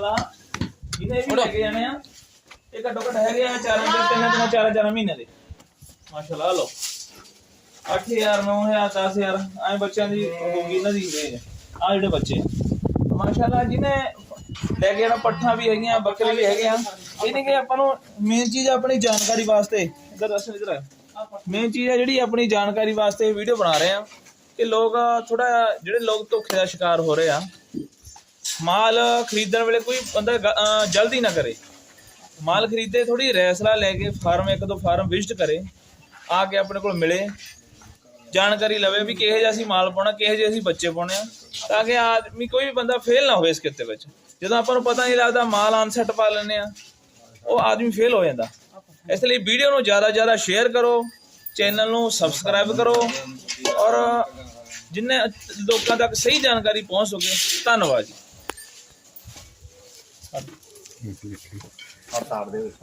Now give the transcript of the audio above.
ਇਹਨੇ ਵੀ ਲੈ ਕੇ ਜਾਣੇ ਆ ਇਹ ਘੱਟੋ ਘੱਟ ਹੈਗੇ ਆ ਚਾਰਾਂ ਦੇ ਤਿੰਨ ਤਿੰਨ ਚਾਰ ਚਾਰ ਮਹੀਨੇ ਦੇ। ਮਾਸ਼ਾਅੱਲਾ ਆਹ ਲਓ 8000 9000 10000 ਐ ਬੱਚਿਆਂ ਦੀ ਹੋਊਗੀ ਇਹਨਾਂ ਦੀ ਰੇਂਜ ਆ ਜਿਹੜੇ ਬੱਚੇ ਮਾਸ਼ਾਅੱਲਾ ਜਿਹਨੇ ਲੈ ਕੇ ਆਣਾ ਪੱਠਾ ਵੀ ਹੈਗੀਆਂ ਬੱਕਰੇ ਵੀ ਹੈਗੇ ਆ ਇਹ ਨਹੀਂ ਕਿ ਆਪਾਂ ਨੂੰ ਮੇਨ ਚੀਜ਼ ਆਪਣੀ ਜਾਣਕਾਰੀ ਵਾਸਤੇ। ਇਧਰ ਅਸਲ ਇਧਰ ਮੇਨ ਚੀਜ਼ ਹੈ ਜਿਹੜੀ ਆਪਣੀ ਜਾਣਕਾਰੀ ਵਾਸਤੇ ਵੀਡੀਓ ਬਣਾ ਰਹੇ ਆ। ਕਿ ਲੋਕ ਥੋੜਾ ਜਿਹੜੇ ਲੋਕ ਧੋਖੇ ਦਾ ਸ਼ਿਕਾਰ ਹੋ ਰਹੇ ਆ ਮਾਲ ਖਰੀਦਣ ਵੇਲੇ ਕੋਈ ਬੰਦਾ ਗ- ਅਹ ਜਲਦੀ ਨਾ ਕਰੇ। ਮਾਲ ਖਰੀਦੇ ਥੋੜੀ ਰੈਸਲਾ ਲੈ ਕੇ ਫਾਰਮ ਇੱਕ ਦੋ ਫਾਰਮ ਵਿਜ਼ਿਟ ਕਰੇ, ਆ ਕੇ ਆਪਣੇ ਕੋਲ ਮਿਲੇ। ਜਾਣਕਾਰੀ ਲਵੇ ਵੀ ਕਿਹੋ ਜਿਹਾ ਅਸੀਂ ਮਾਲ ਪਾਉਣਾ, ਕਿਹੋ ਜਿਹੇ ਅਸੀਂ ਬੱਚੇ ਪਾਉਣੇ ਆ, ਤਾਂ ਕਿ ਆਦਮੀ ਕੋਈ ਵੀ ਬੰਦਾ ਫੇਲ ਨਾ ਹੋਵੇ ਇਸ ਕਿੱਤੇ ਵਿੱਚ। ਜਦੋਂ ਆਪਾਂ ਨੂੰ ਪਤਾ ਨਹੀਂ ਲੱਗਦਾ ਮਾਲ ਅਨਸੈਟ ਪਾ ਲੈਂਦੇ ਆ, ਉਹ ਆਦਮੀ ਫੇਲ ਹੋ ਜਾਂਦਾ। ਇਸ ਲਈ ਵੀਡੀਓ ਨੂੰ ਜ਼ਿਆਦਾ ਜ਼ਿਆਦਾ ਸ਼ੇਅਰ ਕਰੋ ਚੈਨਲ ਨੂੰ ਸਬਸਕ੍ਰਾਈਬ ਕਰੋ, ਔਰ ਜਿੰਨੇ ਲੋਕਾਂ ਤੱਕ ਸਹੀ ਜਾਣਕਾਰੀ ਪਹੁੰਚ ਸਕੇ, ਧੰਨਵਾਦ ਜੀ। ਆਹ ਤਾਰ ਦੇ ਵਿੱਚ।